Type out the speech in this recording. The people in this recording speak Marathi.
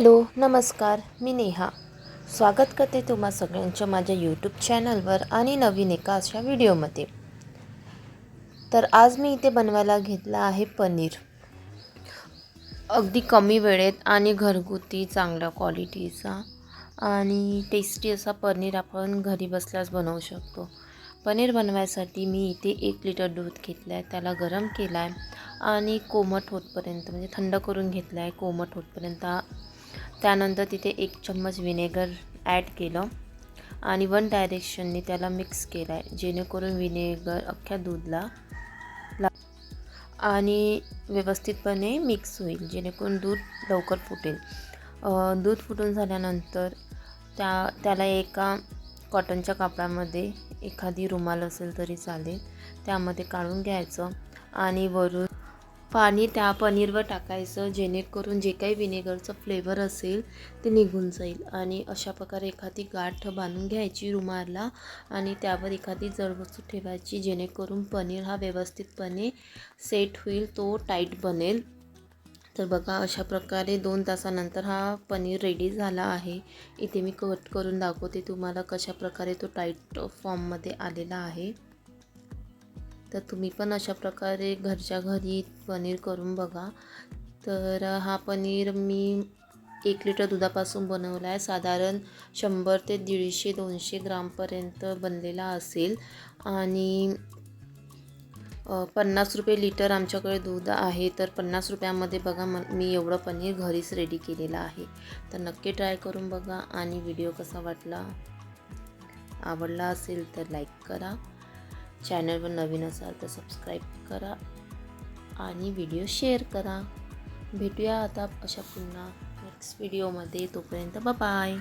हॅलो नमस्कार मी नेहा. स्वागत करते तुम्हा सगळ्यांच्या माझ्या यूट्यूब चॅनलवर आणि नवीन एका अशा व्हिडिओमध्ये. तर आज मी इथे बनवायला घेतला आहे पनीर. अगदी कमी वेळेत आणि घरगुती चांगल्या क्वालिटीचा आणि टेस्टी असा पनीर आपण घरी बसल्यास बनवू शकतो. पनीर बनवायसाठी मी इथे एक लिटर दूध घेतलं आहे त्याला गरम केला आहे आणि कोमट होतपर्यंत म्हणजे थंड करून घेतलं आहे कोमट होतपर्यंत त्यानंतर तिथे एक चम्मच विनेगर ॲड केलं आणि वन डायरेक्शनने त्याला मिक्स केला आहे जेणेकरून विनेगर अख्ख्या दूधला ला आणि व्यवस्थितपणे मिक्स होईल जेणेकरून दूध लवकर फुटेल. दूध फुटून झाल्यानंतर त्या त्याला एका कॉटनच्या कापडामध्ये एखादी रुमाल असेल तरी चालेल. त्यामध्ये काढून घ्यायचं आणि वरून पाणी त्या पनीरवर टाकायचं जेणेकरून जे काही विनेगरचं फ्लेवर असेल ते निघून जाईल. आणि अशा प्रकारे एखादी गाठ बांधून घ्यायची रुमाला आणि त्यावर एखादी जडवस्तू ठेवायची जेणेकरून पनीर हा व्यवस्थितपणे सेट होईल तो टाईट बनेल. तर बघा अशा प्रकारे दोन तासानंतर हा पनीर रेडी झाला आहे. इथे मी कट करून दाखवते तुम्हाला कशा प्रकारे तो टाईट फॉर्ममध्ये आलेला आहे. तर तुम्ही पण अशा प्रकारे घरच्या घरी पनीर करून बघा. तर हा पनीर मी एक लिटर दुधापासून बनवला आहे. साधारण शंभर ते दीडशे दोनशे ग्रामपर्यंत बनलेला असेल. आणि पन्नास रुपये लिटर आमच्याकडे दूध आहे. तर पन्नास रुपयामध्ये बघा म मी एवढं पनीर घरीच रेडी केलेलं आहे. तर नक्की ट्राय करून बघा. आणि व्हिडिओ कसा वाटला आवडला असेल तर लाईक करा. चॅनलवर नवीन असाल तर सबस्क्राईब करा आणि व्हिडिओ शेअर करा. भेटूया आता अशा पुन्हा नेक्स्ट व्हिडिओमध्ये तोपर्यंत बाय